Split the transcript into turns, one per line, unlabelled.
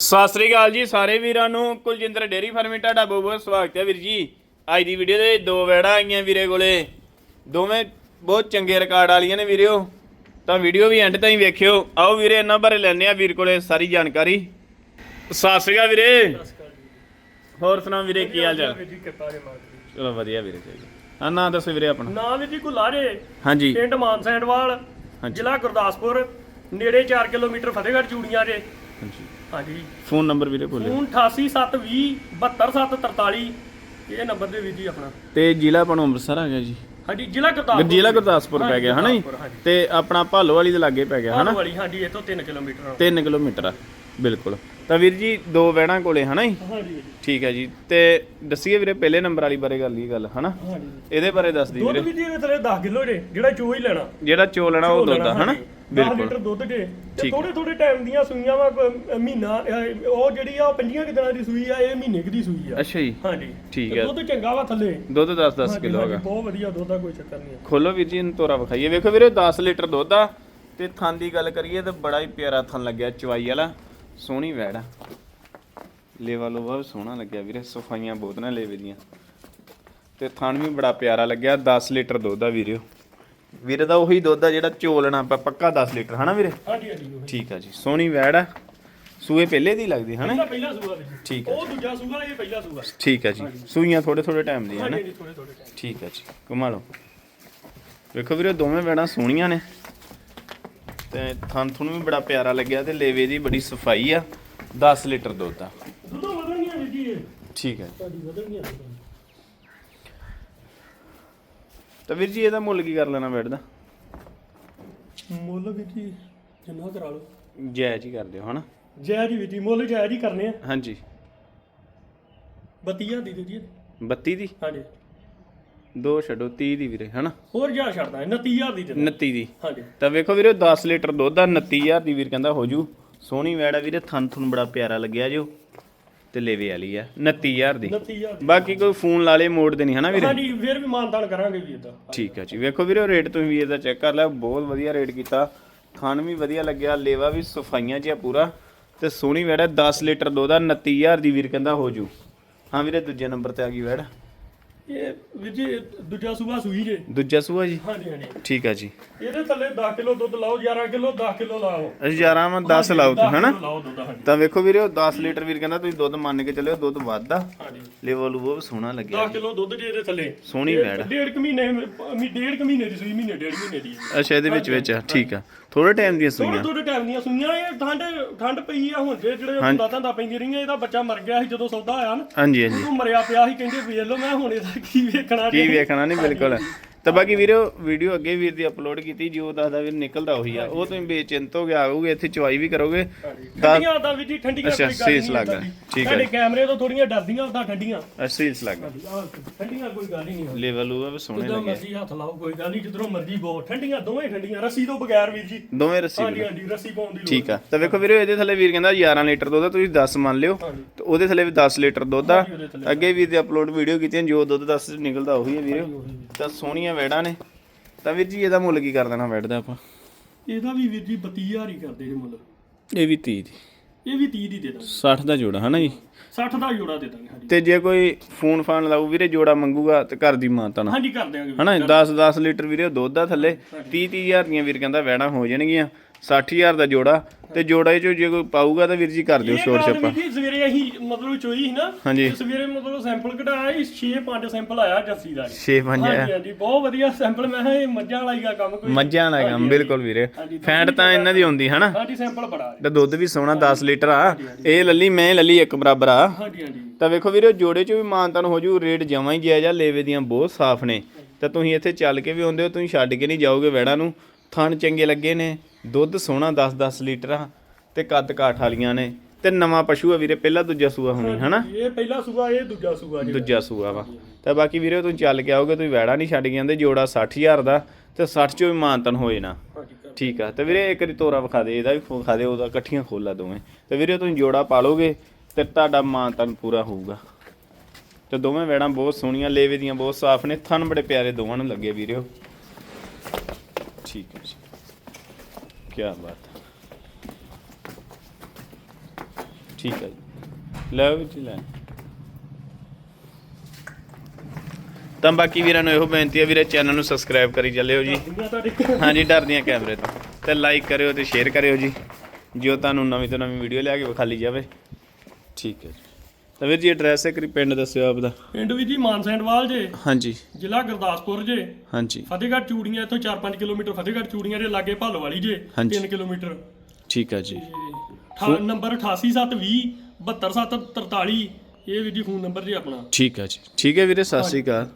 ਸਤਿ ਸ੍ਰੀ ਅਕਾਲ ਜੀ ਸਾਰੇ ਵੀਰਾਂ ਨੂੰ। ਕੁਲਜਿੰਦਰ ਡੇਰੀ ਫਾਰਮਿੰਗ ਤੁਹਾਡਾ ਬਹੁਤ ਬਹੁਤ ਸਵਾਗਤ ਹੈ ਵੀਰ ਜੀ। ਅੱਜ ਦੀ ਵੀਡੀਓ ਦੇ ਦੋ ਵੈੜਾਂ ਆਈਆਂ ਵੀਰੇ ਕੋਲੇ। ਦੋਵੇਂ ਬਹੁਤ ਚੰਗੇ ਰਿਕਾਰਡ ਵਾਲੀਆਂ ਨੇ ਵੀਰਿਓ। ਤਾਂ ਵੀਡੀਓ ਵੀ ਐਂਡ ਤਾਈਂ ਵੇਖਿਓ। ਆਓ ਵੀਰੇ ਇਹਨਾਂ ਬਾਰੇ ਲੈਣੇ ਆ ਵੀਰ ਕੋਲੇ ਸਾਰੀ ਜਾਣਕਾਰੀ। ਸਤਿ ਸ੍ਰੀ ਅਕਾਲ ਵੀਰੇ। ਹੋਰ ਸੁਣਾਓ ਵੀਰੇ ਕੀ ਹਾਲ ਚਾਲ?
ਦੇ
ਚਲੋ ਵਧੀਆ ਵੀਰੇ ਚਾਹੀਦਾ ਹਾਂ। ਨਾਂ ਦੱਸੋ ਵੀਰੇ ਆਪਣਾ।
ਨਾ ਵੀ ਜੀ ਗੁਲਾਰੇ
ਹਾਂਜੀ।
ਪਿੰਡ ਮਾਨਸੈਂਡਵਾਲ। ਜ਼ਿਲ੍ਹਾ ਗੁਰਦਾਸਪੁਰ। ਨੇੜੇ 4 ਕਿਲੋਮੀਟਰ ਫਤਿਹਗੜ੍ਹ ਚੂੜੀਆਂ ਜੇ
ਹਾਂਜੀ।
ਹਾਂਜੀ
ਫੋਨ ਨੰਬਰ ਵੀਰੇ ਬੋਲੇ
ਫੋਨ 8872 72743 ਇਹ ਨੰਬਰ ਦੇ ਵੀਰ ਜੀ ਆਪਣਾ।
ਤੇ ਜ਼ਿਲ੍ਹਾ ਆਪਣਾ ਅੰਮ੍ਰਿਤਸਰ ਆ ਗਿਆ ਜੀ।
ਹਾਂਜੀ ਜ਼ਿਲ੍ਹਾ ਗੁਰਦਾਸਪੁਰ।
ਜ਼ਿਲ੍ਹਾ ਗੁਰਦਾਸਪੁਰ ਪੈ ਗਿਆ ਹਨਾ ਜੀ। ਤੇ ਆਪਣਾ ਭਾਲੋ ਵਾਲੀ ਦੇ ਲਾਗੇ ਪੈ ਗਿਆ ਹਨਾ?
ਆਹ ਵਾਲੀ ਹਾਂਜੀ ਇਹ ਤੋਂ 3 ਕਿਲੋਮੀਟਰ
3 ਕਿਲੋਮੀਟਰ ਆ ਬਿਲਕੁਲ। ਤਾਂ ਵੀਰ ਜੀ ਦੋ ਵੈੜਾਂ ਕੋਲੇ ਹਨਾ ਜੀ?
ਹਾਂਜੀ
ਠੀਕ ਹੈ ਜੀ। ਤੇ ਦੱਸੀਏ ਵੀਰੇ ਪਹਿਲੇ ਨੰਬਰ ਵਾਲੀ ਬਾਰੇ ਗੱਲ ਇਹ ਗੱਲ ਹਨਾ? ਇਹਦੇ ਬਾਰੇ ਦੱਸ ਦੀ
ਦੁੱਧ ਵੀ ਜੀ ਇਹਦੇ ਥੱਲੇ 10 ਕਿਲੋ ਜੇ ਜਿਹੜਾ ਚੋ ਹੀ ਲੈਣਾ।
ਜਿਹੜਾ ਚੋ ਲੈਣਾ ਉਹ ਦੁੱਧ ਹਨਾ?
10
ਬਿਲਕੁਲ।
ਲੀਟਰ ਦੁੱਧ ਜੇ ਤੇ
ਠੀਕ
ਥੋੜੇ ਥੋੜੇ ਟਾਈਮ ਦੀਆਂ ਸੂਈਆਂ ਵਾ ਮਹੀਨਾ ਅਹ, ਉਹ ਜਿਹੜੀ ਆ ਉਹ ਪੰਜੀਆਂ ਕੁ ਦਿਨਾਂ ਦੀ ਸੂਈ ਆ ਇਹ ਮਹੀਨੇ ਕੁ ਦੀ ਸੂਈ ਆ।
ਅੱਛਾ ਜੀ।
ਹਾਂਜੀ।
ਠੀਕ
ਤੇ
ਹੈ
ਦੁੱਧ ਚੰਗਾ ਵਾ ਥੱਲੇ।
ਦੁੱਧ 10 10
ਹਾਂਜੀ,
ਕਿਲੋ
ਹਾਂਜੀ,
ਹੈਗਾ।
ਬਹੁਤ ਵਧੀਆ ਦੁੱਧ ਦਾ ਕੋਈ ਚੱਕਰ ਨਹੀਂ ਹੈ
ਖੋਲੋ ਵੀਰ ਜੀ ਇਹਨੂੰ ਤੋਰਾ ਵਿਖਾਈਏ। ਵੇਖੋ ਵੀਰੇ 10 ਲੀਟਰ ਦੁੱਧ ਆ ਤੇ ਥਣ ਦੀ ਗੱਲ ਕਰੀਏ ਤੇ ਬੜਾ ਹੀ ਪਿਆਰਾ ਥਣ ਲੱਗਿਆ ਚਵਾਈ ਵਾਲਾ। ਸੋਹਣੀ ਵੈੜ ਆ। ਲੇਵਾ ਲੋਵਾ ਵੀ ਸੋਹਣਾ ਲੱਗਿਆ ਵੀਰੇ ਸਫਾਈਆਂ ਬਹੁਤ ਨੇ ਲੇਵੇ ਦੀਆਂ। ਤੇ ਥਣ ਵੀ ਬੜਾ ਪਿਆਰਾ ਲੱਗਿਆ 10 ਲੀਟਰ ਦੁੱਧ ਆ ਵੀਰਿਓ। ਵੀਰੇ ਦਾ ਉਹੀ ਦੁੱਧ ਆ ਜਿਹੜਾ ਚੋਲਣਾ ਆਪਾਂ ਪੱਕਾ 10 ਲੀਟਰ ਹਨਾ ਵੀਰੇ?
ਹਾਂਜੀ ਹਾਂਜੀ ਉਹ।
ਠੀਕ ਆ ਜੀ ਸੋਹਣੀ ਵੈੜ ਆ। ਸੂਏ ਪਹਿਲੇ ਦੀ ਲੱਗਦੀ ਹਨਾ?
ਇਹਦਾ ਪਹਿਲਾ ਸੂਆ ਵੀ।
ਠੀਕ ਆ
ਉਹ ਦੂਜਾ ਸੂਆ ਇਹ ਪਹਿਲਾ ਸੂਆ।
ਠੀਕ ਆ ਜੀ ਸੂਈਆਂ ਥੋੜੇ ਥੋੜੇ ਟਾਈਮ ਦੀਆਂ ਹਨਾ?
ਹਾਂਜੀ ਥੋੜੇ ਥੋੜੇ ਟਾਈਮ।
ਠੀਕ ਹੈ ਜੀ ਘੁਮਾ ਲਓ। ਵੇਖੋ ਵੀਰੇ ਦੋਵੇਂ ਵੈੜਾਂ ਸੋਹਣੀਆਂ ਨੇ। ਤੇ ਥਣ ਥੁਣ ਵੀ ਬੜਾ ਪਿਆਰਾ ਲੱਗਿਆ ਤੇ ਲੇਵੇ ਦੀ ਬੜੀ ਸਫ਼ਾਈ ਆ। 10 ਲੀਟਰ ਦੁੱਧ ਆ।
ਦੁੱਧੋਂ ਵਧਣਗੀਆਂ ਜੀ
ਠੀਕ ਹੈ
ਤੁਹਾਡੀ ਵਧਣਗੀਆਂ
ਤਾਂ ਵੀਰ ਜੀ ਇਹਦਾ ਮੁੱਲ ਕੀ ਕਰ ਲੈਣਾ ਵੈੜ ਦਾ?
ਮੁੱਲ ਵੀਰ ਜੀ ਜਿੰਨਾ ਕਰਾ ਲਓ।
ਜਾਇਜ਼ ਹੀ ਕਰ ਦਿਓ ਹਨਾ?
ਜੈ ਜੀ ਵੀਰ ਜੀ ਮੁੱਲ ਜਾਇਜ਼ ਹੀ ਕਰਨੇ ਆ।
ਹਾਂਜੀ।
32000 ਦੀ ਦੇ ਜੀ
32 ਦੀ?
ਹਾਂਜੀ।
ਦੋ ਛੱਡੋ 30 ਦੀ ਵੀਰੇ ਹਨਾ?
ਹੋਰ ਜਾ ਛੱਡਦਾ 29000 ਦੀ ਦੇ ਦਿਓ।
29 ਦੀ।
ਹਾਂਜੀ।
ਤਾਂ ਵੇਖੋ ਵੀਰੇ 10 ਲੀਟਰ ਦੁੱਧ ਆ 29000 ਦੀ ਵੀਰ ਕਹਿੰਦਾ ਹੋ ਜੂ ਸੋਹਣੀ ਵੈੜ ਆ ਵੀਰੇ ਥਣ ਥੁਣ ਬੜਾ ਪਿਆਰਾ ਲੱਗਿਆ ਜੋ ਤੇ ਲੇਵੇ ਵਾਲੀ ਆ 29000 ਦੀ।
29000 ਦੀ।
ਬਾਕੀ ਕੋਈ ਫੋਨ ਲਾ ਲੇ ਮੋੜ ਦੇ ਨਹੀਂ ਹਨਾ ਵੀਰੇ?
ਹਾਂਜੀ ਫਿਰ ਵੀ ਮਾਨਤਾਨ ਕਰਾਂਗੇ ਵੀਰ ਦਾ
ਠੀਕ ਹੈ ਜੀ। ਵੇਖੋ ਵੀਰੇ ਰੇਟ ਤੁਸੀਂ ਵੀਰ ਦਾ ਚੈੱਕ ਕਰ ਲਿਆ ਬਹੁਤ ਵਧੀਆ ਰੇਟ ਕੀਤਾ। ਖਾਣ ਵੀ ਵਧੀਆ ਲੱਗਿਆ ਲੇਵਾ ਵੀ ਸਫਾਈਆਂ ਆ ਪੂਰਾ। ਤੇ ਸੋਹਣੀ ਵੈੜ ਹੈ 10 ਲੀਟਰ ਦੁੱਧ ਆ 29000 ਦੀ ਵੀਰ ਕਹਿੰਦਾ ਹੋ ਜੂ। ਹਾਂ ਵੀਰੇ ਦੂਜੇ ਨੰਬਰ ਤੇ ਆ ਗਈ ਵੈੜ।
ਇਹ ਵੀਰ ਜੀ ਦੂਜਾ ਸੂਆ ਸੂਈ ਜੇ।
ਦੂਜਾ ਸੂਆ ਜੀ?
ਹਾਂਜੀ ਹਾਂਜੀ।
ਠੀਕ ਹੈ ਜੀ।
ਇਹਦੇ ਥੱਲੇ 10 ਕਿਲੋ ਦੁੱਧ ਲਾਓ 11 ਕਿਲੋ 10 ਕਿਲੋ ਲਾਓ।
ਅਸੀਂ 11 ਵਾਂ 10 ਲਾਓ ਤੁਸੀਂ ਹਨਾ?
ਕਿਲੋ ਲਾਓ ਦੁੱਧ ਹਾਂਜੀ।
ਤਾਂ ਵੇਖੋ ਵੀਰੇ ਉਹ 10 ਲੀਟਰ ਵੀਰ ਕਹਿੰਦਾ ਤੁਸੀਂ ਦੁੱਧ ਮੰਨ ਕੇ ਚੱਲਿਓ ਦੁੱਧ ਵੱਧਦਾ।
ਹਾਂਜੀ।
ਲੇਵਲ ਉਹ ਵੀ ਸੋਹਣਾ ਲੱਗਿਆ
10 ਕਿਲੋ ਦੁੱਧ ਜੇ ਇਹਦੇ ਥੱਲੇ।
ਸੋਹਣੀ ਆ।
ਡੇਢ ਕੁ ਮਹੀਨੇ ਮੀ ਡੇਢ ਕੁ ਮਹੀਨੇ ਦੀ ਸੂਈ ਮਹੀਨੇ ਡੇਢ ਮਹੀਨੇ ਦੀ।
ਅੱਛਾ ਇਹਦੇ ਵਿੱਚ ਵਿੱਚ ਆ। ਠੀਕ ਆ। ਥੋੜੇ ਟਾਈਮ ਦੀਆਂ ਸੂਈਆਂ।
ਥੋੜੇ ਟਾਈਮ ਦੀਆਂ ਸੂਈਆਂ ਇਹ ਠੰਡ ਠੰਡ ਪਈ ਆ ਹੁਣ ਜੇ ਜਿਹੜੇ। ਦਾਤਾਂ ਦਾ ਪੈਂਦੀ ਰਹੀਆਂ ਇਹਦਾ ਬੱਚਾ ਮਰ ਗਿਆ ਸੀ ਜਦੋਂ ਸੌਦਾ ਆਇਆ ਨਾ।
ਹਾਂਜੀ ਹਾਂਜੀ।
ਉਹ ਮਰਿਆ ਪਿਆ ਸੀ ਕਹਿੰਦੇ ਵੇਖ ਲਓ ਮੈਂ ਹੁਣ ਇਹਦਾ ਕੀ ਵੇਖਣਾ
ਕੀ ਵੇਖਣਾ ਨਹੀਂ ਬਿਲਕੁਲ। ਤਾਂ ਬਾਕੀ ਵੀਰੋ ਵੀਡੀਓ ਅੱਗੇ ਵੀਰ ਦੀ ਅਪਲੋਡ ਕੀਤੀ ਜੋ ਦੱਸਦਾ ਵੀਰ ਨਿਕਲਦਾ ਉਹੀ ਆ। ਉਹ ਤੁਸੀਂ ਬੇਚਿੰਤ ਹੋ ਕੇ ਆਓਗੇ ਇੱਥੇ ਚੁਆਈ ਵੀ ਕਰੋਗੇ।
ਠੰਡੀਆਂ ਦਾ ਵੀ ਜੀ ਠੰਡੀਆਂ
ਅੱਛਾ, ਸੀਸ ਲੱਗ। ਠੀਕ ਹੈ।
ਸਾਡੇ ਕੈਮਰੇ ਤੋਂ ਥੋੜੀਆਂ ਡਰਦੀਆਂ ਉਦਾਂ ਠੰਡੀਆਂ।
ਲੱਗ
ਆਹ, ਠੰਡੀਆਂ ਕੋਈ ਗੱਲ ਹੀ ਨਹੀਂ
ਲੈਵਲ ਉਹ ਵੀ ਸੋਹਣੇ ਲੱਗੇ।
ਮਰਜ਼ੀ ਹੱਥ ਲਾਓ ਕੋਈ ਗੱਲ ਨਹੀਂ ਜਿੱਧਰੋਂ ਮਰਜ਼ੀ ਬੋ। ਠੰਡੀਆਂ ਦੋਵੇਂ ਠੰਡੀਆਂ ਰੱਸੀ ਤੋਂ ਬਗੈਰ ਵੀਰ ਜੀ।
ਦੋਵੇਂ ਰੱਸੀ
ਹਾਂਜੀ। ਹਾਂਜੀ ਰੱਸੀ ਪਾਉਣ ਦੀ ਲੋੜ
ਠੀਕ ਆ। ਤਾਂ ਵੇਖੋ ਵੀਰੋ ਇਹਦੇ ਥੱਲੇ ਵੀਰ ਕਹਿੰਦਾ 11 ਲੀਟਰ ਦੁੱਧ ਤੁਸੀਂ 10 ਮੰਨ ਲਿਓ। ਤੇ ਉਹਦੇ ਥੱਲੇ ਵੀ 10 ਲੀਟਰ ਦੁੱਧ ਆ। ਅੱਗੇ ਵੀਰ ਦੀ ਅਪਲੋਡ ਵੀਡੀਓ ਕੀਤੀਆਂ ਜੋ ਦੁੱਧ 10 ਨਿਕਲਦਾ ਉਹੀ ਹੈ ਵੀਰੋ। ਤਾਂ ਸੋਹਣੀਆਂ ਵੈੜਾਂ ਨੇ। ਤਾਂ ਵੀਰ ਜੀ ਇਹਦਾ ਮੁੱਲ ਕੀ ਕਰ ਦੇਣਾ ਵੈੜ ਦਾ ਆਪਾਂ?
ਇਹਦਾ ਵੀ ਵੀਰ ਜੀ 32000 ਹੀ ਕਰਦੇ ਜੇ ਮੁੱਲ।
ਇਹ ਵੀ 30 ਦੀ।
ਇਹ ਵੀ 30 ਦੀ ਦੇ ਦਾਂਗੇ।
60 ਦਾ ਜੋੜਾ ਹਨਾ ਜੀ?
60 ਦਾ ਜੋੜਾ ਦੇ ਦਾਂਗੇ ਹਾਂਜੀ।
ਤੇ ਜੇ ਕੋਈ ਫੋਨ ਫਾਨ ਲਾਊ ਵੀਰੇ ਜੋੜਾ ਮੰਗੂਗਾ ਤੇ ਘਰ ਦੀ ਮਾਂ ਤਾਂ ਨਾ।
ਹਾਂਜੀ ਕਰ ਦਿਆਂਗੇ
ਹਨਾ 10 10 ਲੀਟਰ ਵੀਰੇ ਦੁੱਧ ਆ ਥੱਲੇ। 30 30000 ਦੀਆਂ ਵੀਰ ਕਹਿੰਦਾ ਵੈਣਾ ਹੋ ਜਾਣਗੀਆਂ। 60000 ਦਾ ਜੋੜਾ ਤੇ ਜੋੜਾ ਚੋਂ ਜੇ ਕੋਈ ਪਾਊਗਾ ਤਾਂ ਵੀਰ ਜੀ ਕਰ ਦਿਓ ਸ਼ੋਰ ਛੱਪਾ।
ਜੀ ਸਵੇਰੇ ਅਸੀਂ ਮਤਲਬ ਚੋਈ ਸੀ ਨਾ
ਹਾਂਜੀ।
ਤੇ ਸਵੇਰੇ ਮਤਲਬ ਸੈਂਪਲ ਕਢਾਇਆ 6 5 ਸੈਂਪਲ ਆਇਆ ਜੱਸੀ ਦਾ।
6 5
ਹਾਂਜੀ ਹਾਂਜੀ ਬਹੁਤ ਵਧੀਆ ਸੈਂਪਲ ਮੈਂ ਕਿਹਾ ਇਹ ਮੱਝਾਂ ਵਾਲਾ ਹੀ ਗਾ ਕੰਮ ਕੋਈ।
ਮੱਝਾਂ ਦਾ ਕੰਮ ਬਿਲਕੁਲ ਵੀਰੇ। ਫੈਂਟ ਤਾਂ ਇਹਨਾਂ ਦੀ ਆਉਂਦੀ ਹਨਾ?
ਹਾਂਜੀ ਸੈਂਪਲ ਬੜਾ ਹੈ।
ਤੇ ਦੁੱਧ ਵੀ ਸੋਹਣਾ 10 ਲੀਟਰ ਆ। ਇਹ ਲੱਲੀ ਮੈਂ ਲੱਲੀ ਇੱਕ ਬਰਾਬਰ ਆ।
ਹਾਂਜੀ ਹਾਂਜੀ।
ਤਾਂ ਵੇਖੋ ਵੀਰੇ ਜੋੜੇ 'ਚ ਵੀ ਮਾਨਤਨ ਹੋ ਜੂ ਰੇਟ ਜਮਾਂ ਹੀ ਜਾਇਜ਼ ਆ ਲੇਵੇ ਦੀਆਂ ਬਹੁਤ ਸਾਫ਼ ਨੇ। ਤਾਂ ਤੁਸੀਂ ਇੱਥੇ ਚੱਲ ਕੇ ਵੀ ਆਉਂਦੇ ਹੋ ਤੁਸੀਂ ਛੱਡ ਕੇ ਨਹੀਂ ਜਾਓਗੇ ਵੈੜਾਂ ਨੂੰ। ਥਣ ਚੰਗੇ ਲੱਗੇ ਨੇ ਦੁੱਧ ਸੋਹਣਾ 10-10 ਲੀਟਰ ਆ ਤੇ ਕੱਦ ਕਾਠ ਵਾਲੀਆਂ ਨੇ ਤੇ ਨਵਾਂ ਪਸ਼ੂ ਆ ਵੀਰੇ ਪਹਿਲਾ ਦੂਜਾ ਸੂਆ ਹੋਣੀ ਹਨਾ?
ਇਹ ਪਹਿਲਾ ਸੂਆ ਇਹ ਦੂਜਾ ਸੂਆ ਜੀ
ਦੂਜਾ ਸੂਆ ਵਾ। ਤਾਂ ਬਾਕੀ ਵੀਰੇ ਤੁਸੀਂ ਚੱਲ ਕੇ ਆਓਗੇ ਤੁਸੀਂ ਵੈੜਾ ਨਹੀਂ ਛੱਡ ਕੇ ਜਾਂਦੇ ਜੋੜਾ 60000 ਦਾ ਤੇ 60 ਚੋਂ ਵੀ ਮਾਨਤਨ ਹੋਏ ਨਾ। ਠੀਕ ਆ ਤੇ ਵੀਰੇ ਇੱਕ ਵਾਰੀ ਤੋਰਾ ਵਿਖਾ ਦੇ ਇਹਦਾ ਵੀ ਵਿਖਾ ਦੇ ਉਹਦਾ ਇਕੱਠੀਆਂ ਖੋਲਾ ਦੋਵੇਂ। ਤੇ ਵੀਰੇ ਤੁਸੀਂ ਜੋੜਾ ਪਾ ਲੋਗੇ ਤੇ ਤੁਹਾਡਾ ਮਾਨਤਨ ਪੂਰਾ ਹੋਊਗਾ। ਤੇ ਦੋਵੇਂ ਵੈੜਾਂ ਬਹੁਤ ਸੋਹਣੀਆਂ ਲੇਵੇ ਦੀਆਂ ਬਹੁਤ ਸਾਫ਼ ਨੇ ਥਣ ਬੜੇ ਪਿਆਰੇ ਦੋਵਾਂ ਨੂੰ ਲੱਗੇ ਵੀਰਿਓ ਠੀਕ ਹੈ ਜੀ। ਕੀ ਬਾਤ ਹੈ। ਠੀਕ ਹੈ ਜੀ। ਲੈ ਵੀ ਲੈ ਤਾਂ ਬਾਕੀ ਵੀਰਾਂ ਨੂੰ ਇਹੋ ਬੇਨਤੀ ਹੈ ਵੀਰੇ ਚੈਨਲ ਨੂੰ ਸਬਸਕ੍ਰਾਈਬ ਕਰੀ ਚੱਲਿਓ ਜੀ। ਹਾਂਜੀ ਡਰਦੀਆਂ ਕੈਮਰੇ ਤੋਂ। ਤੇ ਲਾਈਕ ਕਰਿਓ ਤੇ ਸ਼ੇਅਰ ਕਰਿਓ ਜੀ। ਜੋ ਤੁਹਾਨੂੰ ਨਵੀਂ ਤੋਂ ਨਵੀਂ ਵੀਡੀਓ ਲਿਆ ਕੇ ਵਿਖਾਲੀ ਜਾਵੇ। ਠੀਕ ਹੈ ਜੀ। ਤਾਂ ਵੀਰ ਜੀ ਐਡਰੈਸ ਇੱਕ ਵਾਰੀ ਪਿੰਡ ਦੱਸਿਓ ਆਪਦਾ।
ਪਿੰਡ ਵੀ ਜੀ ਮਾਨਸੈਂਡਵਾਲ ਜੇ।
ਹਾਂਜੀ।
ਜ਼ਿਲ੍ਹਾ ਗੁਰਦਾਸਪੁਰ ਜੇ।
ਹਾਂਜੀ।
ਫਤਿਹਗੜ੍ਹ ਚੂੜੀਆਂ ਇੱਥੋਂ 4-5 ਕਿਲੋਮੀਟਰ ਫਤਿਹਗੜ੍ਹ ਚੂੜੀਆਂ ਦੇ ਲਾਗੇ ਭਾਲੋ ਵਾਲੀ ਜੇ
ਹਾਂਜੀ।
3 ਕਿਲੋਮੀਟਰ।
ਠੀਕ ਹੈ ਜੀ।
ਠਾ- ਨੰਬਰ 88720 72743 ਇਹ ਵੀ ਜੀ ਫੋਨ ਨੰਬਰ ਜੀ ਆਪਣਾ।
ਠੀਕ ਹੈ ਜੀ। ਠੀਕ ਹੈ ਵੀਰੇ ਸਤਿ ਸ਼੍ਰੀ ਅਕਾਲ।